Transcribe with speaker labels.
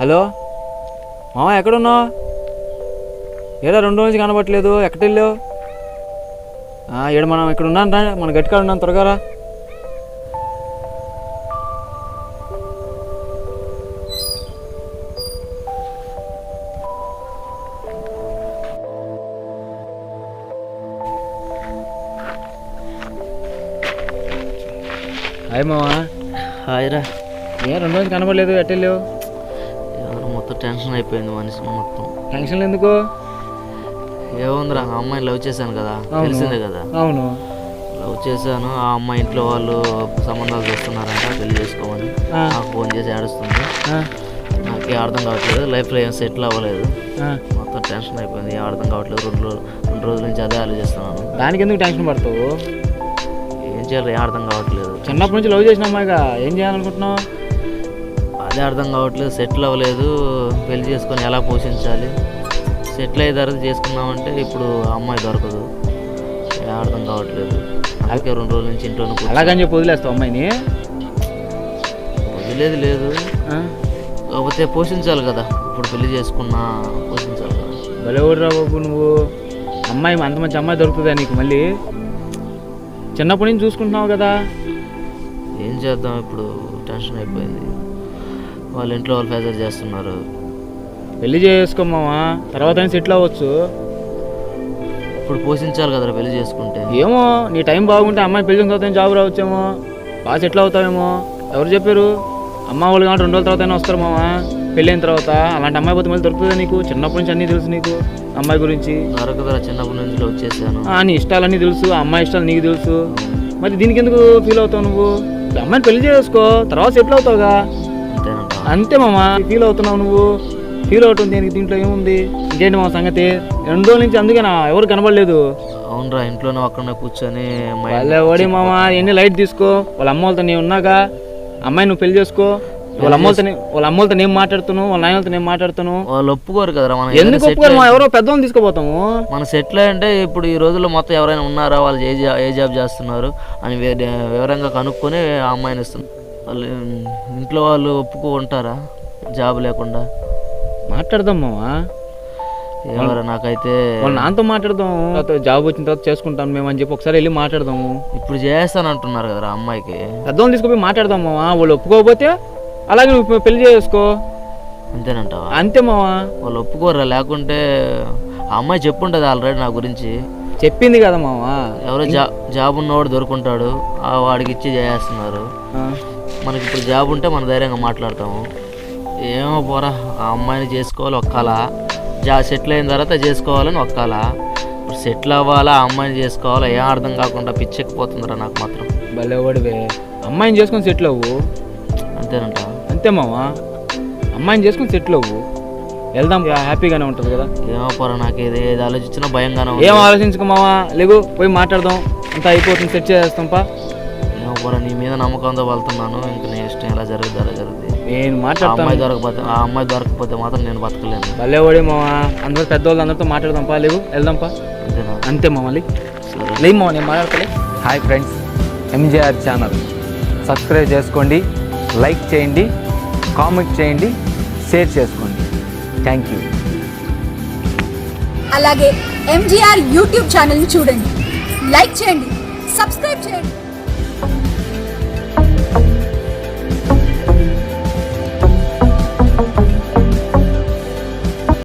Speaker 1: Hello? మామ ఎక్కడున్నావు? ఏడా రెండు రోజులు కనబట్టలేదు ఎక్కడ వెళ్ళావు ఏడు మనం ఇక్కడ ఉన్నాను రా మన గట్టికాడ ఉన్నాను త్వరగా రా. హాయ్ మామా
Speaker 2: హాయిరా
Speaker 1: ఏ రెండు రోజులు కనబడలేదు ఎట్ట వెళ్ళావు
Speaker 2: ఎవరు మొత్తం టెన్షన్ అయిపోయింది మనిషి మొత్తం.
Speaker 1: టెన్షన్లు ఎందుకు?
Speaker 2: ఏముందిరా ఆ అమ్మాయిని లవ్ చేశాను కదా తెలిసిందే కదా.
Speaker 1: అవును.
Speaker 2: లవ్ చేశాను ఆ అమ్మాయి ఇంట్లో వాళ్ళు సంబంధాలు చూస్తున్నారంట పెళ్ళి చేసుకోమని. నాకు ఫోన్ చేసి ఏడుస్తుంది.
Speaker 1: ఆ,
Speaker 2: నాకే అర్థం కావట్లేదు లైఫ్లో ఏం సెటిల్ అవ్వలేదు. మొత్తం టెన్షన్ అయిపోయింది ఏం అర్థం కావట్లేదు రెండు రోజులు రెండు రోజుల నుంచి అదే ఆలోచిస్తున్నాను.
Speaker 1: దానికి ఎందుకు టెన్షన్ పడతావు?
Speaker 2: ఏం చేయాలి ఏం అర్థం కావట్లేదు.
Speaker 1: చిన్నప్పటి నుంచి లవ్ చేసిన అమ్మాయిగా ఏం చేయాలనుకుంటున్నావు?
Speaker 2: అదే అర్థం కావట్లేదు సెటిల్ అవ్వలేదు. పెళ్ళి చేసుకొని ఎలా పోషించాలి? సెటిల్ అయ్యే తర్వాత చేసుకుందామంటే ఇప్పుడు అమ్మాయి దొరకదు. అర్థం కావట్లేదు. అందుకే రెండు రోజుల నుంచి కూర్చో-
Speaker 1: అలాగని చెప్పి వదిలేస్తావు అమ్మాయిని?
Speaker 2: వదిలేదు లేదు? కాకపోతే పోషించాలి కదా. ఇప్పుడు పెళ్ళి చేసుకున్నా పోషించాలి కదా.
Speaker 1: ఊరురా బాబు నువ్వు. అమ్మాయి అంత మంచి అమ్మాయి దొరుకుతుందా నీకు మళ్ళీ? చిన్నప్పటి నుంచి చూసుకుంటున్నావు కదా.
Speaker 2: ఏం చేద్దాం ఇప్పుడు? టెన్షన్ అయిపోయింది. వాళ్ళ ఇంట్లో వాళ్ళు ఫెజర్ చేస్తున్నారు.
Speaker 1: పెళ్ళి చేసుకోమావా తర్వాత సెటిల్ అవ్వచ్చు.
Speaker 2: ఇప్పుడు పోషించాలి కదరా పెళ్ళి చేసుకుంటే.
Speaker 1: ఏమో నీ టైం బాగుంటే అమ్మాయి పెళ్ళి తర్వాత జాబ్ రావచ్చేమో. బాగా సెటిల్ అవుతావేమో. ఎవరు చెప్పారు? అమ్మ వాళ్ళు కాబట్టి రెండు రోజుల తర్వాత వస్తారు మావా పెళ్ళైన తర్వాత అలాంటి అమ్మాయి పోతే మళ్ళీ దొరుకుతుందా నీకు? చిన్నప్పటి నుంచి అన్నీ తెలుసు నీకు అమ్మాయి గురించి.
Speaker 2: దొరకదరా చిన్నప్పటి నుంచి
Speaker 1: ఆ, నీ ఇష్టాలన్నీ తెలుసు అమ్మాయి ఇష్టాలు నీకు తెలుసు. మరి దీనికి ఎందుకు ఫీల్ అవుతావు నువ్వు? అమ్మాయిని పెళ్ళి చేసుకో తర్వాత సెటిల్ అవుతావుగా. అంతే మామ. ఫీల్ అవుతున్నావు నువ్వు. ఫీల్ అవుతుంది దీనికి దీంట్లో ఏముంది? ఇంకేంటి మా సంగతి? రెండు రోజుల నుంచి అందుకే నా ఎవరు కనబడలేదు.
Speaker 2: అవునరా ఇంట్లోనే అక్కడనే కూర్చొని
Speaker 1: వాళ్ళ ఓడి మామ. ఎన్ని లైట్ తీసుకో? వాళ్ళ అమ్మ వాళ్ళతో నేను ఉన్నాగా. అమ్మాయి నువ్వు పెళ్ళి చేసుకో. వాళ్ళ అమ్మలతో వాళ్ళ అమ్మలతో నేను మాట్లాడుతున్నావు వాళ్ళ నాయనలతో నేను మాట్లాడుతున్నాను
Speaker 2: వాళ్ళు ఒప్పుకోరు కదరా మనం
Speaker 1: ఎందుకు ఒప్పుకోరు మా ఎవరో పెద్దవాళ్ళని తీసుకుపోతాము.
Speaker 2: మన సెటిల్ అంటే ఇప్పుడు ఈ రోజుల్లో మొత్తం ఎవరైనా ఉన్నారా? వాళ్ళు ఏ జాబ్ చేస్తున్నారు అని వివరంగా కనుక్కొని ఆ అమ్మాయిని ఇస్తున్నారు వాళ్ళు ఇంట్లో వాళ్ళు ఒప్పుకుంటారా జాబ్ లేకుండా.
Speaker 1: మాట్లాడదాం మామ
Speaker 2: ఎవరు? నాకైతే
Speaker 1: వాళ్ళ నాన్నతో మాట్లాడదాం. తర్వాత జాబ్ వచ్చిన తర్వాత చేసుకుంటాం మేము అని చెప్పి ఒకసారి వెళ్ళి మాట్లాడదాము.
Speaker 2: ఇప్పుడు చేస్తాను అంటున్నారు కదా అమ్మాయికి.
Speaker 1: పెద్దవాళ్ళని తీసుకుపోయి మాట్లాడదాం మామ వాళ్ళు ఒప్పుకోకపోతే అలాగే నువ్వు పెళ్ళి చేసుకో.
Speaker 2: అంతేనంటావా?
Speaker 1: అంతే మామ
Speaker 2: వాళ్ళు ఒప్పుకోరా లేకుంటే ఆ అమ్మాయి చెప్పుంటుంది ఆల్రెడీ నా గురించి.
Speaker 1: చెప్పింది కదా మామ
Speaker 2: ఎవరో జా జాబ్ ఉన్నవాడు దొరుకుంటాడు. ఆ వాడికి ఇచ్చి చేస్తున్నారు.
Speaker 1: ఆ,
Speaker 2: మనకి ఇప్పుడు జాబ్ ఉంటే మన ధైర్యంగా మాట్లాడతాము. ఏమో పోరా ఆ అమ్మాయిని చేసుకోవాలి ఒక్కల. జా సెటిల్ అయిన తర్వాత చేసుకోవాలని ఒక్కల. ఇప్పుడు సెటిల్ అవ్వాలా ఆ అమ్మాయిని చేసుకోవాలా ఏం అర్థం కాకుండా పిచ్చెక్కిపోతుందిరా నాకు మాత్రం.
Speaker 1: భలే ఓడివే అమ్మాయిని చేసుకొని సెటిల్ అవ్వు.
Speaker 2: అంతేనంట?
Speaker 1: అంతే మామ అమ్మాయిని చేసుకొని సెటిల్ అవ్వు. వెళ్దాం హ్యాపీగానే ఉంటుంది కదా.
Speaker 2: ఏమో పోరా నాకు ఏది ఏది ఆలోచించినా భయంగానే
Speaker 1: ఏం ఆలోచించుకో మామ లేవు పోయి మాట్లాడదాం. అంతా అయిపోతుంది సెట్ చేస్తాం పా.
Speaker 2: పోరా నీ మీద నమ్మకంతో వెళ్తున్నాను. ఇంక నీ ఇష్టం ఎలా జరుగుతుంది అలా జరుగుతుంది
Speaker 1: నేను
Speaker 2: ఆ
Speaker 1: మాట్లాడతాను
Speaker 2: అమ్మాయి దొరకపోతే ఆ అమ్మాయి దొరకకపోతే మాత్రం నేను బతకలేను.
Speaker 1: భలే ఓడి మామ. అందరూ పెద్దవాళ్ళు అందరితో మాట్లాడదాం పా లేవు? వెళ్దాం పా.
Speaker 2: అంతేనా?
Speaker 1: అంతే మామలి లేదు మామ నేను మాట్లాడతలే
Speaker 3: hi friends MJR channel. Subscribe చేసుకోండి లైక్ చేయండి కామెంట్ చేయండి షేర్ చేసుకోండి. థ్యాంక్ యూ
Speaker 4: అలాగే ఎంజీఆర్ యూట్యూబ్ ఛానల్ని చూడండి. లైక్ చేయండి సబ్స్క్రైబ్ చేయండి.